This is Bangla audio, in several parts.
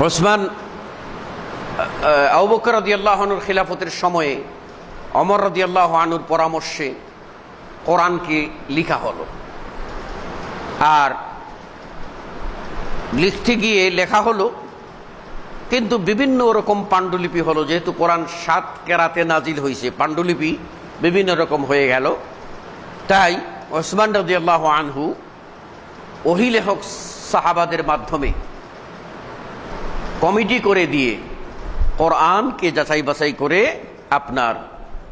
ওসমান আউবকর রদিয়াল্লাহনুর খিলাফতের সময়ে অমর রদিয়াল্লাহ আনুর পরামর্শে কোরআনকে লিখা হলো। আর লিখতে গিয়ে লেখা হলো, কিন্তু বিভিন্ন রকম পাণ্ডুলিপি হলো। যেহেতু কোরআন সাত কেরাতে নাজিল হয়েছে পাণ্ডুলিপি বিভিন্ন রকম হয়ে গেল। তাই ওসমান রদিয়াল্লাহ আনহু ওহিলেহক সাহাবাদের মাধ্যমে কমিটি করে দিয়ে কোরআনকে যাচাই বাছাই করে আপনার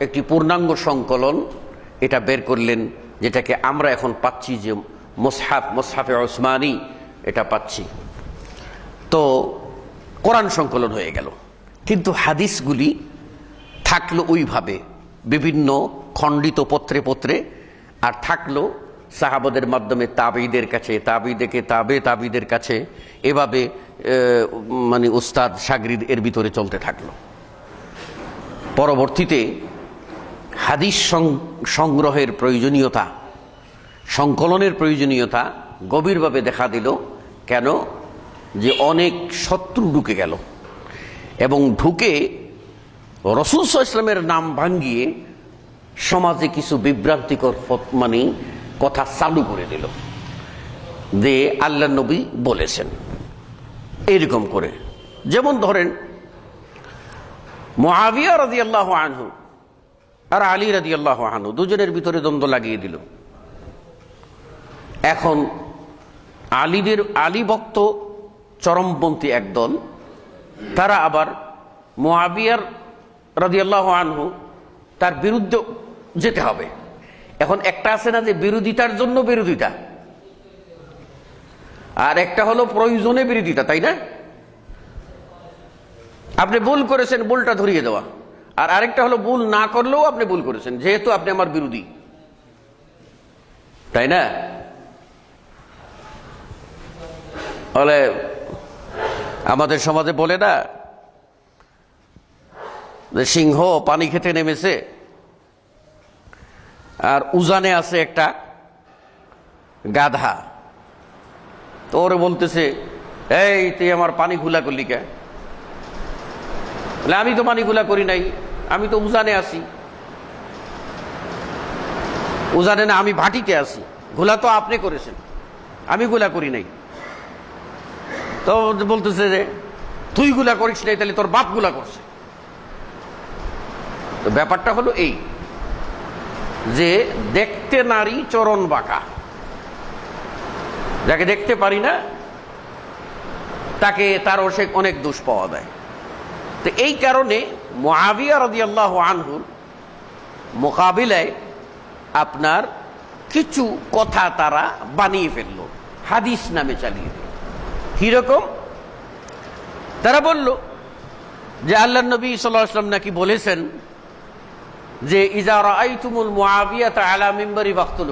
একটি পূর্ণাঙ্গ সংকলন এটা বের করলেন, যেটাকে আমরা এখন পাচ্ছি যে মোসহাফ, মোসহাফে ওসমানী এটা পাচ্ছি। তো কোরআন সংকলন হয়ে গেল। কিন্তু হাদিসগুলি থাকল ওইভাবে, বিভিন্ন খণ্ডিত পত্রে পত্রে, আর থাকল সাহাবাদের মাধ্যমে তাবিদের কাছে তাবিদেকে তাবে তাবিদের কাছে, এভাবে মানে উস্তাদ সাগরিদ এর ভিতরে চলতে থাকল। পরবর্তীতে হাদিস সংগ্রহের প্রয়োজনীয়তা, সংকলনের প্রয়োজনীয়তা গভীরভাবে দেখা দিল কেন? যে অনেক শত্রু ঢুকে গেল এবং ঢুকে রসুল ইসলামের নাম ভাঙ্গিয়ে সমাজে কিছু বিভ্রান্তিকর মানে কথা চালু করে দিল। যে আল্লাহ নবী বলেছেন। এইরকম করে। যেমন ধরেন মহাবিয়া রাজি আল্লাহ আনহু আর আলী রাজি আল্লাহ আনহু দুজনের ভিতরে দ্বন্দ্ব লাগিয়ে দিল। এখন আলীদের, আলী ভক্ত চরমপন্থী একদল, তারা আবার মোয়াবিয়ার রাজিয়াল্লাহ আনহু তার বিরুদ্ধে যেতে হবে। এখন একটা আছে না যে বিরোধিতার জন্য বিরোধিতা? আর একটা হলো প্রয়োজনে বিরোধিতা, তাই না? আপনি ভুল করেছেন, ভুলটা ধরিয়ে দেওয়া। আর আরেকটা হলো ভুল না করলেও আপনি ভুল করেছেন, যেহেতু আপনি আমার বিরোধী। তাই না? বলে, আমাদের সমাজে বলে না, যে সিংহ পানি খেতে নেমেছে, আর উজানে আছে একটা গাধা। তো ওরে বলতেছে, এই, তুই আমার পানি খুলা করলি কে? আমি তো পানি খুলা করি নাই, আমি তো উজানে আছি। উজানে না, আমি ভাটিতে আছি। ঘোলা তো আপনি করেছেন, আমি গুলা করি নাই। তো বলতেছে যে, তুই গুলা করিস নাই, তাহলে তোর বাপগুলা করছে। তো ব্যাপারটা হলো এই, যে দেখতে নারী চরণ বাঁকা। যাকে দেখতে পারি না, তাকে তার সে অনেক দোষ পাওয়া দেয় তো এই কারণে মহাবিয়া আল্লাহ আনহুর মোকাবিলায় আপনার কিছু কথা তারা বানিয়ে ফেলল, হাদিস নামে চালিয়ে দিল। কীরকম? তারা বলল যে আল্লাহ নবী সাল্লাম নাকি বলেছেন যে ইজারা আইতুমুল মোয়াবিয়া আলা মিম্বরি বাক্তুল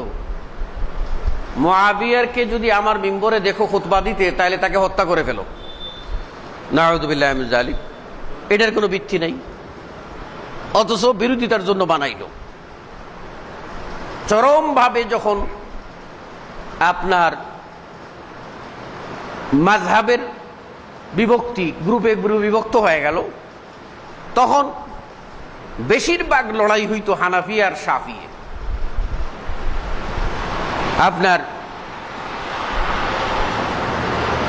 মোয়াবিয়ারকে যদি আমার মিম্বরে দেখো খুতবা দিতে তাহলে তাকে হত্যা করে ফেলো। নাহদুবিল্লাহ আলী এটার কোনো ভিত্তি নাই। অথচ বিরোধিতার জন্য বানাইল। চরমভাবে যখন আপনার মাঝহাবের বিভক্তি, গ্রুপে গ্রুপ বিভক্ত হয়ে গেল, তখন বেশিরভাগ লড়াই হইত হানাফি আর সাফিয়ে আপনার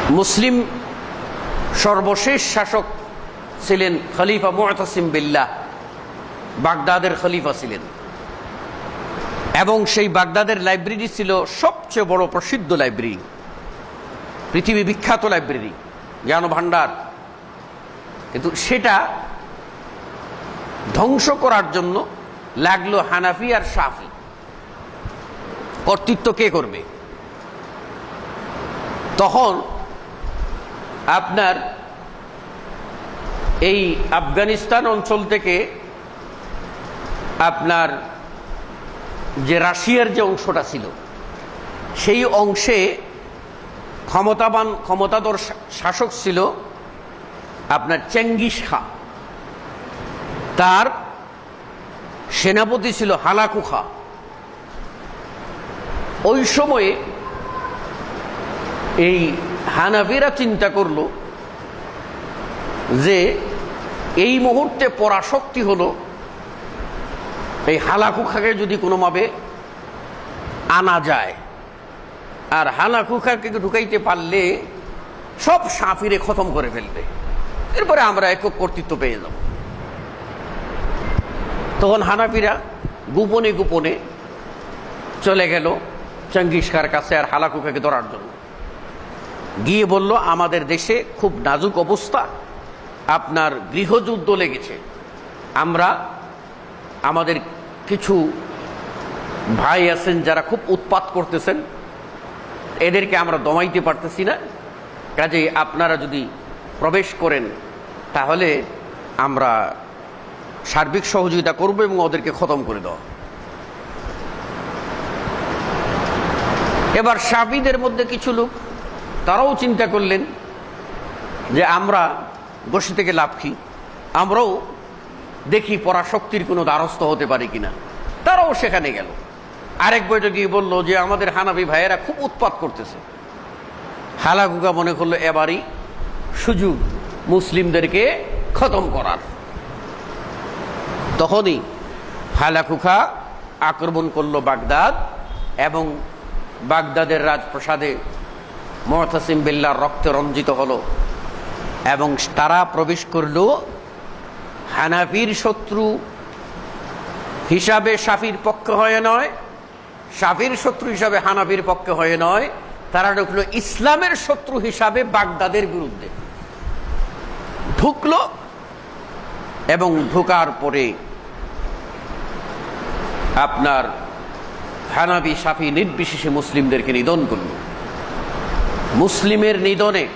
মুসলিম সর্বশেষ শাসক ছিলেন খলিফা মোহতাসিম বিল্লাহ, বাগদাদের খলিফা ছিলেন। এবং সেই বাগদাদের লাইব্রেরি ছিল সবচেয়ে বড় প্রসিদ্ধ লাইব্রেরি, পৃথিবী বিখ্যাত লাইব্রেরি, জ্ঞান ভাণ্ডার। কিন্তু সেটা ধ্বংস করার জন্য লাগল হানাফি আর সাফি কর্তৃত্ব কে করবে? তখন আপনার এই আফগানিস্তান অঞ্চল থেকে আপনার যে রাশিয়ার যে অংশটা ছিল, সেই অংশে ক্ষমতাবান, ক্ষমতাধর শাসক ছিল আপনার চেঙ্গিস খা। তার সেনাপতি ছিল হালাকু খা। ওই সময়ে এই হানাফিরা চিন্তা করল যে এই মুহূর্তে পরাশক্তি হলো এই হালাকুখাকে যদি কোনোভাবে আনা যায়। আর হালাকুখাকে ঢুকাইতে পারলে সব সাফিরে খতম করে ফেলবে। এরপরে আমরা একক কর্তৃত্ব পেয়ে যাব। তখন হানাফিরা গোপনে গোপনে চলে গেল। চঙ্গিস খার কাছে আর হালাকুখাকে ধরার জন্য। গিয়ে বলল, আমাদের দেশে খুব নাজুক অবস্থা। আপনার গৃহযুদ্ধ লেগেছে। আমরা, আমাদের কিছু ভাই আছেন যারা খুব উৎপাত করতেছেন। এদেরকে আমরা দমাইতে পারতেছি না। কাজে আপনারা যদি প্রবেশ করেন, তাহলে আমরা সার্বিক সহযোগিতা করব এবং ওদেরকে খতম করে দেওয়া এবার সাবিদের মধ্যে কিছু লোক, তারাও চিন্তা করলেন যে আমরা বসে থেকে লাভ কি? আমরাও দেখি পরাশক্তির কোনো দ্বারস্থ হতে পারি কিনা। তারাও সেখানে গেল। আরেক বইটা গিয়ে বলল যে আমাদের হানাবি ভাইয়েরা খুব উৎপাত করতেছে। হালাগুগা মনে করল এবারই সুযোগ মুসলিমদেরকে খতম করার। তখনই হালাকুখা আক্রমণ করল বাগদাদ এবং বাগদাদের রাজপ্রসাদে মহতাসিম বিল্লার রক্তে রঞ্জিত হলো এবং তারা প্রবেশ করল হানাফির শত্রু হিসাবে সাফির পক্ষে হয়ে নয় সাফির শত্রু হিসাবে হানাফির পক্ষে হয়ে নয়, তারা ঢুকলো ইসলামের শত্রু হিসাবে বাগদাদের বিরুদ্ধে। ঢুকলো এবং ঢোকার পরে আপনার হানাবি, সাফি নির্বিশেষে মুসলিমদেরকে নিধন করল। মুসলিমের নিধনে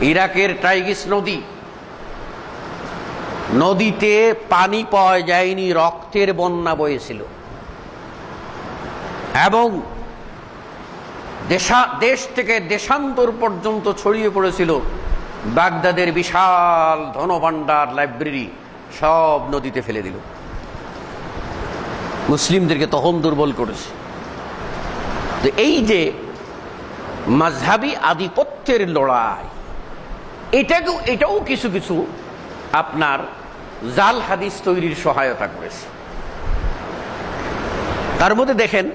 ইরাকের টাইগিস নদী, নদীতে পানি পাওয়া যায়নি, রক্তের বন্যা বয়েছিল। এবং দেশা, দেশ থেকে দেশান্তর পর্যন্ত ছড়িয়ে পড়েছিল বাগদাদের বিশাল ধনভাণ্ডার লাইব্রেরি, সব নদীতে ফেলে দিল। মুসলিমদেরকে তখন দুর্বল করেছে। তো এই যে মাঝহাবি আধিপত্যের লড়াই, এটাকেও, এটাও কিছু কিছু আপনার জাল হাদিস তৈরির সহায়তা করেছে। তার মধ্যে দেখেন,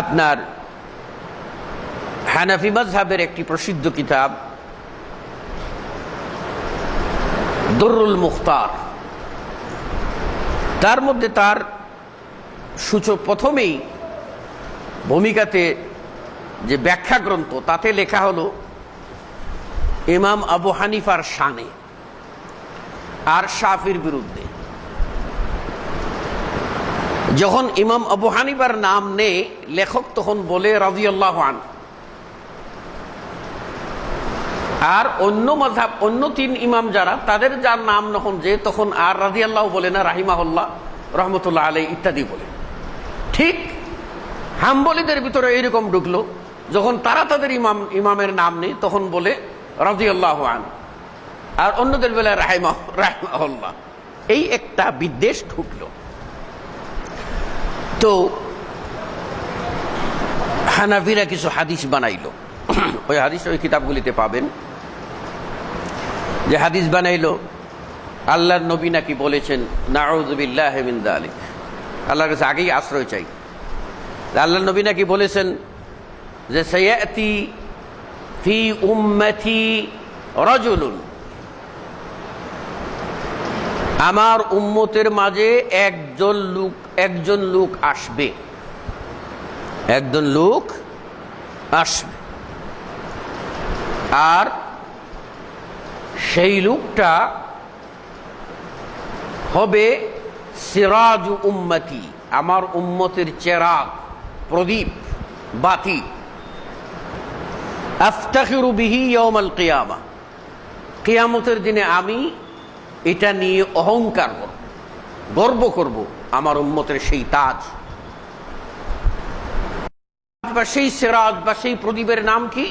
আপনার হানাফি মাজহাবের একটি প্রসিদ্ধ কিতাব, দরুল মুখতার। তার মধ্যে তার সূচক প্রথমেই ভূমিকাতে যে ব্যাখ্যা গ্রন্থ তাতে লেখা হলো, ইমাম আবু হানিফার শানে আর শাফির বিরুদ্ধে। যখন ইমাম আবু হানিফার নাম নেই লেখক তখন বলে রাজিয়াল্লাহ আন আর অন্য মজাব অন্য তিন ইমাম যারা, তাদের যার নাম যখন যে, তখন আর রাজি আল্লাহ বলে না, রাহিমাহুল্লাহ, রহমতুল্লাহ আলাই ইত্যাদি বলে। ঠিক হাম্বলিদের ভিতরে এইরকম ঢুকলো, যখন তারা তাদের ইমাম, ইমামের নাম নেই তখন বলে রাজি আল্লাহ আন আর অন্যদের বেলা রাহিমা, রাহিমাহুল্লাহ। এই একটা বিদ্বেষ ঢুকলো। তো হানাফিরা কিছু হাদিস বানাইলো। ওই হাদিস ওই কিতাবগুলিতে পাবেন। যে হাদিস বানাইলো, আল্লাহর নবী নাকি বলেছেন নাউজুবিল্লাহ মিন আলিক আল্লাহর কাছে আগেই আশ্রয় চাই। আল্লাহর নবী নাকি বলেছেন যে, সৈয়াতি ফি উম্মতি রজুলুন। আমার উম্মতের মাঝে একজন লোক একজন লোক আসবে। একজন লোক আসবে। আর সেই লোকটা হবে সিরাজ উম্মতি, আমার উম্মতের চেরাগ, প্রদীপ, বাতি। আফতাখিরু কিয়ামতের দিনে আমি এটা নিয়ে অহংকার করব, গর্ব করব আমার উম্মতের সেই তাজ বা সেই সিরাজ বা সেই প্রদীপের নাম কি?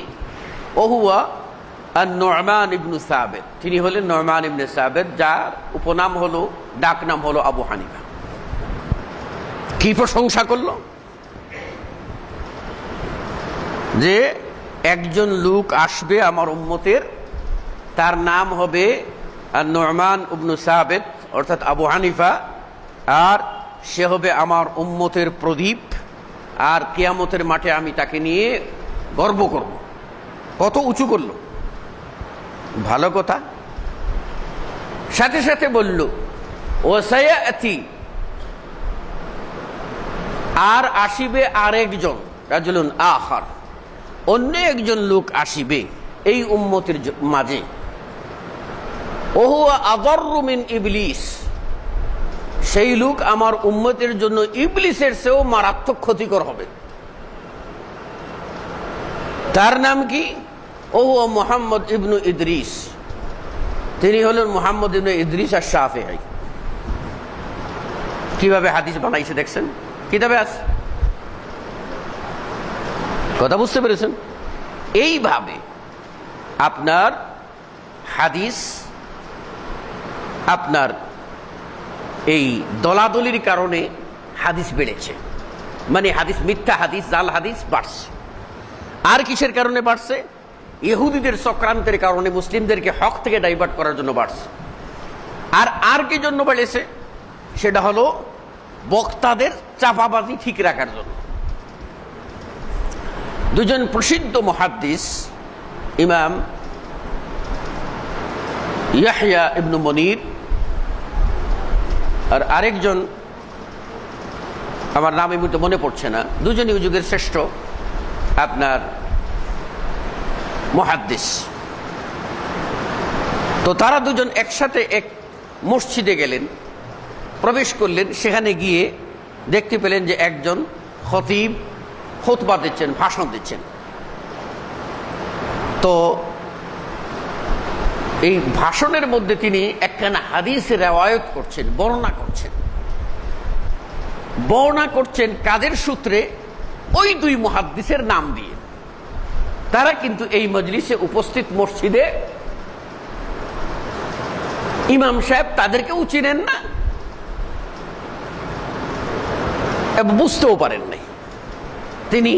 ওহুয়া আর নয়মান ইবনু সাবেদ তিনি হলেন নয়মান ইবনে সাবেদ যার উপনাম হলো ডাক নাম হলো আবু হানিফা। কি প্রশংসা করল? যে একজন লোক আসবে আমার উম্মতের, তার নাম হবে আর নরমান উবনু সাহাবেদ অর্থাৎ আবু হানিফা, আর সে হবে আমার উম্মতের প্রদীপ, আর কেয়ামতের মাঠে আমি তাকে নিয়ে গর্ব করব। কত উঁচু করল? ভালো কথা? সাথে সাথে বলল ও সায়াতি আর আসিবে আরেকজন, রাজুলুন আহার অন্য একজন লোক আসিবে এই উম্মতের মাঝে। ওহু আদরুমিন ইবলিস। সেই লোক আমার উম্মতের জন্য ইবলিসের সেও মারাত্মক ক্ষতিকর হবে। তার নাম কি? ওহু মোহাম্মদ ইবনু ইদ্রিস। তিনি হলেন মোহাম্মদ ইবনু ইদ্রিস আর শাফেহাই কীভাবে হাদিস বানাইছে দেখছেন? কিতাবে আছে? কথা বুঝতে পেরেছেন? এইভাবে আপনার হাদিস, আপনার এই দলাদলির কারণে হাদিস বেড়েছে। মানে হাদিস মিথ্যা হাদিস, জাল হাদিস বাড়ছে। আর কিসের কারণে বাড়ছে? ইহুদিদের চক্রান্তের কারণে মুসলিমদেরকে হক থেকে ডাইভার্ট করার জন্য বাড়ছে। আর আর কি জন্য বেড়েছে? সেটা হলো বক্তাদের চাপাবাজি ঠিক রাখার জন্য। দুজন প্রসিদ্ধ মহাদ্দিস, ইমাম ইয়াহিয়া ইবনু মনির আর আরেকজন, আমার নাম এই মনে পড়ছে না, দুজনই যুগের শ্রেষ্ঠ। আপনার মহাদ্দিস। তো তারা দুজন একসাথে এক মসজিদে গেলেন, প্রবেশ করলেন, সেখানে গিয়ে দেখতে পেলেন যে একজন খতিব খোতবা দিচ্ছেন, ভাষণ দিচ্ছেন। তো এই ভাষণের মধ্যে তিনি একখানা হাদিস রেওয়ায়ত করছেন, বর্ণনা করছেন। বর্ণনা করছেন কাদের সূত্রে? ওই দুই মহাদ্দিসের নাম দিয়ে। তারা কিন্তু এই মজলিসে উপস্থিত মসজিদে ইমাম সাহেব তাদেরকেও চিনেন না। বুঝতেও পারেন নাই। তিনি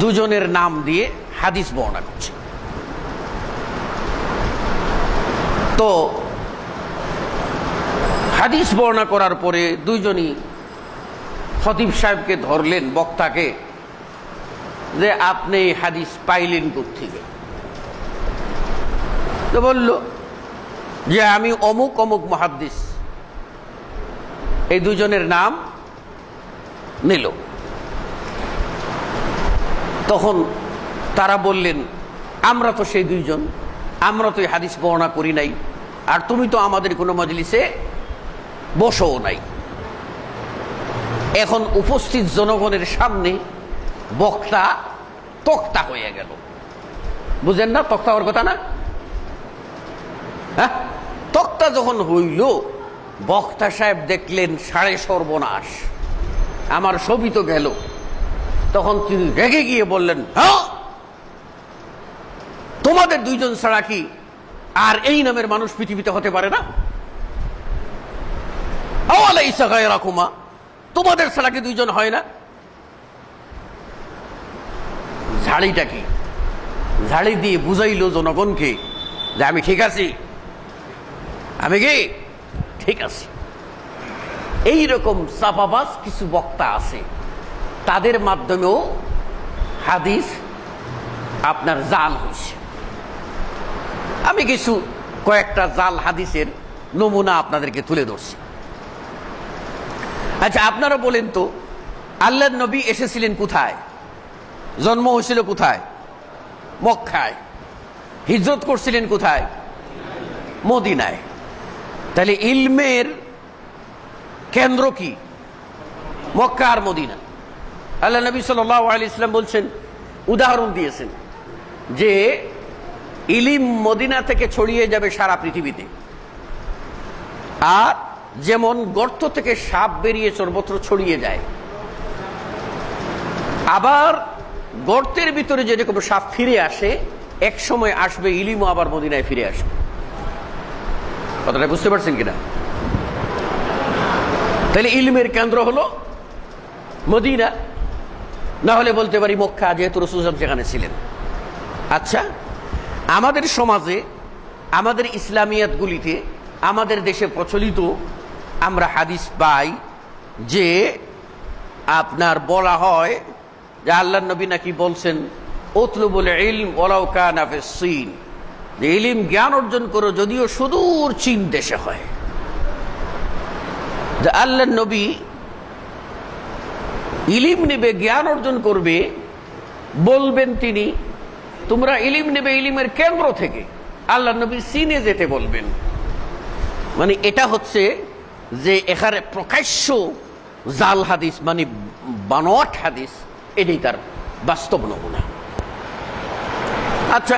দুজনের নাম দিয়ে হাদিস বর্ণনা করছেন। তো হাদিস বর্ণনা করার পরে দুইজনই খতিব সাহেবকে ধরলেন বক্তাকে। যে আপনি হাদিস পাইলেন থেকে তো বলল যে আমি অমুক অমুক মহাদ্দিস। এই দুজনের নাম নিল। তখন তারা বললেন, আমরা তো সেই দুইজন, আমরা তো এই হাদিস বর্ণনা করি নাই, আর তুমি তো আমাদের কোনো মজলিসে বসও নাই। এখন উপস্থিত জনগণের সামনে বক্তা তক্তা হয়ে গেল। বুঝেন না তক্তা হওয়ার কথা না? হ্যাঁ? তক্তা যখন হইল, বক্তা সাহেব দেখলেন সাড়ে সর্বনাশ। আমার ছবি তো গেল। তখন তিনি রেগে গিয়ে বললেন হ্যাঁ? তোমাদের দুইজন ছাড়া কি আর এই নামের মানুষ পৃথিবীতে হতে পারে না? তোমাদের ছাড়া কি দুইজন হয় না? ঝাড়িটা কি? ঝাড়ি দিয়ে বুঝাইল জনগণকে যে আমি ঠিক আছি। আমি কি? ঠিক আছে। এই রকম চাপাবাজ কিছু বক্তা আছে। তাদের মাধ্যমেও হাদিস আপনার জাল হয়েছে। আমি কিছু কয়েকটা জাল হাদিসের নমুনা আপনাদেরকে তুলে ধরছি। আচ্ছা আপনারা বলেন তো আল্লাহ নবী এসেছিলেন কোথায়? জন্ম হয়েছিল কোথায়? মক্কায়। হিজরত করছিলেন কোথায়? মদিনায়। তাহলে ইলমের কেন্দ্র কি? মক্কা আর মদিনা। আল্লাহ নবী সাল আলি ইসলাম বলছেন, উদাহরণ দিয়েছেন যে ইলিম মদিনা থেকে ছড়িয়ে যাবে সারা পৃথিবীতে। আর যেমন গর্ত থেকে সাপ বেরিয়ে সর্বত্র ছড়িয়ে যায়, আবার গর্তের ভিতরে যেরকম সাপ ফিরে আসে এক সময় আসবে ইলিমও আবার মদিনায় ফিরে আসবে। কথাটা বুঝতে পারছেন কিনা? তাহলে ইলমের কেন্দ্র হলো মদিনা। না হলে বলতে পারি মক্কা, যেহেতু রসুল সাহেব সেখানে ছিলেন। আচ্ছা আমাদের সমাজে, আমাদের ইসলামিয়াতগুলিতে, আমাদের দেশে প্রচলিত আমরা হাদিস পাই যে আপনার বলা হয় যে আল্লাহ নবী নাকি বলছেন ওতলু বলে ইলম ওলাউ কানাফে সিন। ইলিম জ্ঞান অর্জন করো যদিও সুদূর চীন দেশে হয়। আল্লাহ নবী ইলিম নেবে, জ্ঞান অর্জন করবে, বলবেন তিনি, তোমরা ইলিম নেবে ইলিমের কেন্দ্র থেকে। আল্লাহ নবী সিনে যেতে বলবেন। মানে এটা হচ্ছে যে এখানে প্রকাশ্য জাল হাদিস মানে বানোয়াট হাদিস এটাই তার বাস্তব নমুনা। আচ্ছা